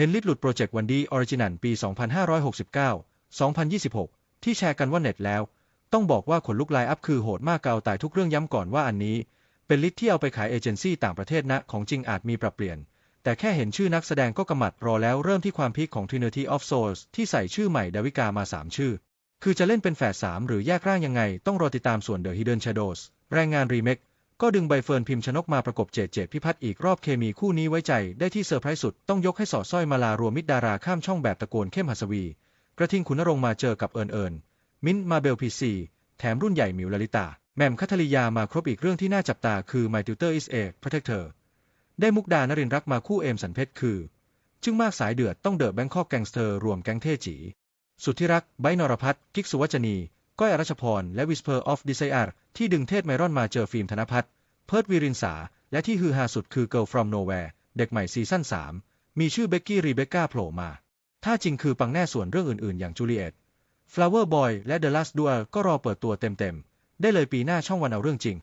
เห็นลิดหลุดโปรเจกต์วันดีออริจินัลปี 2569 2026 ที่แชร์กันว่าเน็ตแล้ว ต้องบอกว่าขนลุกไลน์อัพคือโหดมากเกาตายทุกเรื่องย้ำก่อนว่าอันนี้ เป็นลิสต์ที่เอาไปขายเอเจนซี่ต่างประเทศนะ ของจริงอาจมีปรับเปลี่ยน แต่แค่เห็นชื่อนักแสดงก็กำมัดรอแล้วเริ่มที่ความพีคของ Trinity of Souls ที่ใส่ชื่อใหม่ดาวิกามา 3 ชื่อ คือจะเล่นเป็นแฝดสามหรือแยกร่างยังไง ต้องรอติดตามส่วน The Hidden Shadows แรงงานรีเมค ก็ดึงใบเฟิร์นพิมพ์ชนกมาประกบเจดเจดพิพัฒน์อีกรอบเคมีคู่นี้ไว้ใจได้ที่เซอร์ไพรส์สุดต้องยกให้สอดสร้อยมาลารวมมิตรดาราข้ามช่องแบบตะโกนเข้มหัสวี กระทิงขุนนรงมาเจอกับเอิญเอิญมิ้นมาเบลพีซีแถมรุ่นใหญ่หมิวลลิตาแหม่มคัทริยามาครบอีกเรื่องที่น่าจับตาคือ My Tutor is a Protector ได้มุกดานรินรักมาคู่เอมสันเพชรคือ จึงมากสายเดือดต้องเดอะแบงคอกแกงสเตอร์รวมแก๊งเท่จี สุดที่รักไบนรพัฒน์กิกสุวัจนี ก้อยอรัชพร และ Whisper of Desire ที่ดึงเทศไมรอนมาเจอฟิล์มธนพัฒน์เพิร์ดวิรินสา และที่ฮือฮาสุดคือ Girl from Nowhere เด็กใหม่ซีซั่น 3 มีชื่อเบกกี้รีเบคก้าโผล่มา ถ้าจริงคือปังแน่ส่วนเรื่องอื่นๆ อย่างจูเลียต Flower Boy และ The Last Duel ก็รอเปิดตัวเต็มๆ ได้เลยปีหน้าช่องวันเอาเรื่องจริง